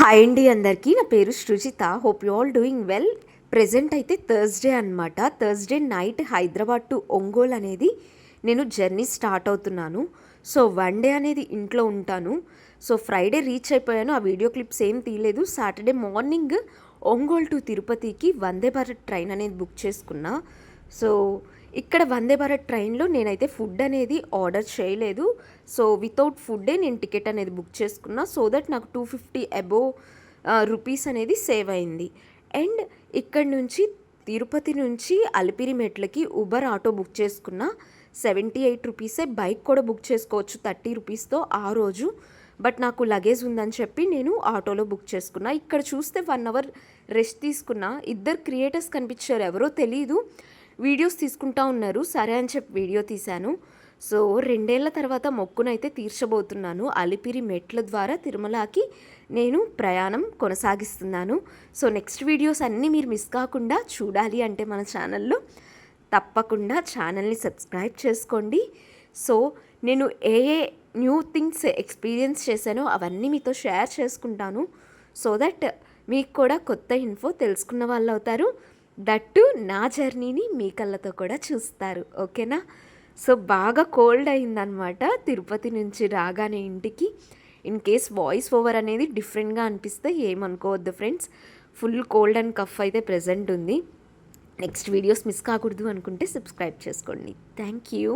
Hi అండి అందరికీ. నా పేరు Srujitha. Hope you all doing well present అయితే థర్స్డే అనమాట Thursday night Hyderabad to Ongole అనేది నేను జర్నీ స్టార్ట్ అవుతున్నాను. సో వన్ డే అనేది ఇంట్లో ఉంటాను. సో ఫ్రైడే రీచ్ అయిపోయాను. ఆ వీడియో క్లిప్స్ ఏం తీయలేదు. సాటర్డే మార్నింగ్ ఒంగోల్ టు తిరుపతికి వందే భారత్ ట్రైన్ అనేది బుక్ చేసుకున్నా. సో ఇక్కడ వందే భారత్ ట్రైన్లో నేనైతే ఫుడ్ అనేది ఆర్డర్ చేయలేదు. సో వితౌట్ ఫుడ్డే నేను టికెట్ అనేది బుక్ చేసుకున్నా. సో దట్ నాకు టూ ఫిఫ్టీ అబోవ్ రూపీస్ అనేది సేవ్ అయింది. అండ్ ఇక్కడ నుంచి తిరుపతి నుంచి అలిపిరి మెట్లకి ఉబర్ ఆటో బుక్ చేసుకున్న. సెవెంటీ ఎయిట్ రూపీసే బైక్ కూడా బుక్ చేసుకోవచ్చు థర్టీ రూపీస్తో ఆ రోజు. బట్ నాకు లగేజ్ ఉందని చెప్పి నేను ఆటోలో బుక్ చేసుకున్నా. ఇక్కడ చూస్తే వన్ అవర్ రెస్ట్ తీసుకున్నా. ఇద్దరు క్రియేటర్స్ కనిపించారు. ఎవరో తెలియదు వీడియోస్ తీసుకుంటా ఉన్నారు. సరే అని చెప్పి వీడియో తీశాను. సో రెండేళ్ళ తర్వాత మొక్కునైతే తీర్చబోతున్నాను. అలిపిరి మెట్ల ద్వారా తిరుమలకి నేను ప్రయాణం కొనసాగిస్తున్నాను. సో నెక్స్ట్ వీడియోస్ అన్నీ మీరు మిస్ కాకుండా చూడాలి అంటే మన ఛానల్లో తప్పకుండా ఛానల్ని సబ్స్క్రైబ్ చేసుకోండి. సో నేను ఏ ఏ న్యూ థింగ్స్ ఎక్స్పీరియన్స్ చేశానో అవన్నీ మీతో షేర్ చేసుకుంటాను. సో దట్ మీకు కూడా కొత్త ఇన్ఫో తెలుసుకున్న వాళ్ళు అవుతారు దట్టు నా జర్నీని మీ కళ్ళతో కూడా చూస్తారు ఓకేనా? సో బాగా కోల్డ్ అయిందనమాట తిరుపతి నుంచి రాగానే ఇంటికి. ఇన్ కేస్ వాయిస్ ఓవర్ అనేది డిఫరెంట్గా అనిపిస్తే ఏమనుకోవద్దు friends. Full cold and cough అయితే ప్రజెంట్ ఉంది. నెక్స్ట్ వీడియోస్ మిస్ కాకూడదు అనుకుంటే సబ్స్క్రైబ్ చేసుకోండి. Thank you.